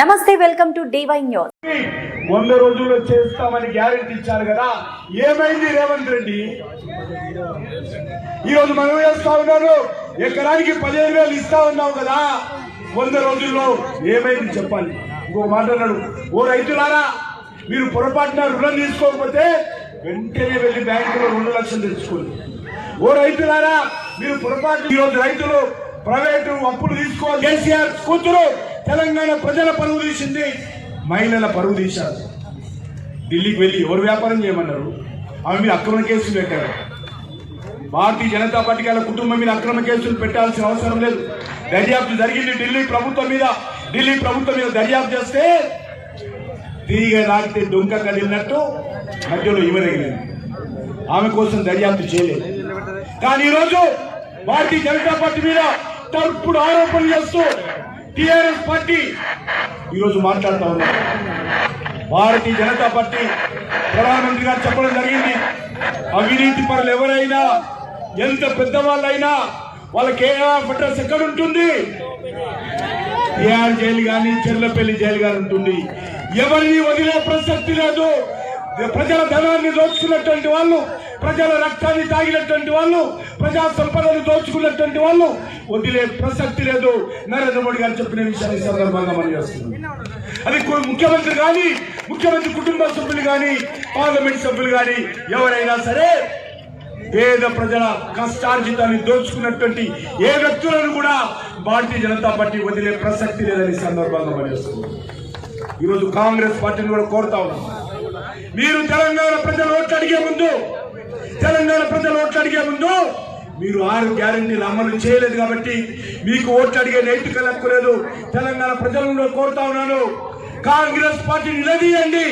నమస్తే welcome to DY news. వంద రోజుల్లో చేస్తామని గ్యారెంటీ ఇచ్చారు కదా. ఏమైంది రేవంత్ రెడ్డి? ఈ రోజు మనం చేస్తా ఉన్నారు ఎకరానికి పదిహేను వేలు ఇస్తా ఉన్నావు కదా. వంద రోజుల్లో ఏమైంది చెప్పాలి ఇంకో మాట అన్నాడు ఓ రైతులారా మీరు పొరపాటున రుణం తీసుకోకపోతే వెంటనే వెళ్ళి బ్యాంకులో రెండు లక్షలు తెచ్చుకోండి. ఓ రైతులారా మీరు పొరపాటు ఈ రోజు రైతులు ప్రైవేటు అప్పులు తీసుకోవాలి. కేసీఆర్ కూతురు తెలంగాణ ప్రజల పరువు తీసింది మహిళల పరువు తీశారు. ఢిల్లీకి వెళ్ళి ఎవరు వ్యాపారం చేయమన్నారు? ఆమె మీద అక్రమ కేసులు పెట్టారు. భారతీయ జనతా పార్టీ వాళ్ళ కుటుంబం మీద అక్రమ కేసులు పెట్టాల్సిన అవసరం లేదు. దర్యాప్తు జరిగింది ఢిల్లీ ప్రభుత్వం మీద. ఢిల్లీ ప్రభుత్వం మీద దర్యాప్తు చేస్తే తీగ నాటితే డొంక కదిలినట్టు మధ్యలో ఇవ్వదగినది ఆమె కోసం దర్యాప్తు చేయలేదు. కానీ ఈరోజు భారతీయ జనతా పార్టీ మీద తప్పుడు ఆరోపణలు చేస్తూ టిఆర్ఎస్ పార్టీ ఈరోజు మాట్లాడుతూ ఉన్నారు భారతీయ జనతా పార్టీ ప్రధానమంత్రి గారు చెప్పడం జరిగింది. అవినీతి పరులు ఎవరైనా ఎంత పెద్దవాళ్ళైనా వాళ్ళకి ఏఆర్ అడ్రస్ ఎక్కడ ఉంటుంది? ఏఆర్ జైలు కానీ చెర్లపల్లి జైలు కానీ ఉంటుంది. ఎవరిని వదిలే ప్రసక్తి లేదు. ప్రజల ధనాన్ని దోచుకున్నటువంటి వాళ్ళు ప్రజల రక్తాన్ని తాగినటువంటి వాళ్ళు ప్రజా సంపదను దోచుకున్నటువంటి వాళ్ళు వదిలే ప్రసక్తి లేదు. నరేంద్ర మోడీ గారు చెప్పిన విషయాన్ని సందర్భంగా మనం చేస్తున్నాం. అది ముఖ్యమంత్రి కానీ ముఖ్యమంత్రి కుటుంబ సభ్యులు కానీ పార్లమెంట్ సభ్యులు కానీ ఎవరైనా సరే పేద ప్రజల కష్టార్జితాన్ని దోచుకున్నటువంటి ఏ వ్యక్తులను కూడా భారతీయ జనతా పార్టీ వదిలే ప్రసక్తి లేదని సందర్భంగా పనిచేస్తుంది ఈరోజు కాంగ్రెస్ పార్టీని కూడా కోరుతా ఉన్నాం. మీరు తెలంగాణ ప్రజలు ఓట్లు అడిగే ముందు తెలంగాణ ప్రజలు ఓట్లు అడిగే ముందు మీరు ఆరు గ్యారెంటీలు అమలు చేయలేదు కాబట్టి మీకు ఓట్లు అడిగే నైతిక హక్కు లేదు. తెలంగాణ ప్రజలను కోరుతా ఉన్నాను. కాంగ్రెస్ పార్టీ నిలదీయండి.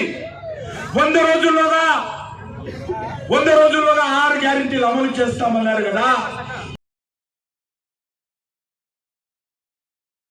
వంద రోజుల్లోగా వంద రోజుల్లోగా ఆరు గ్యారెంటీలు అమలు చేస్తామన్నారు కదా.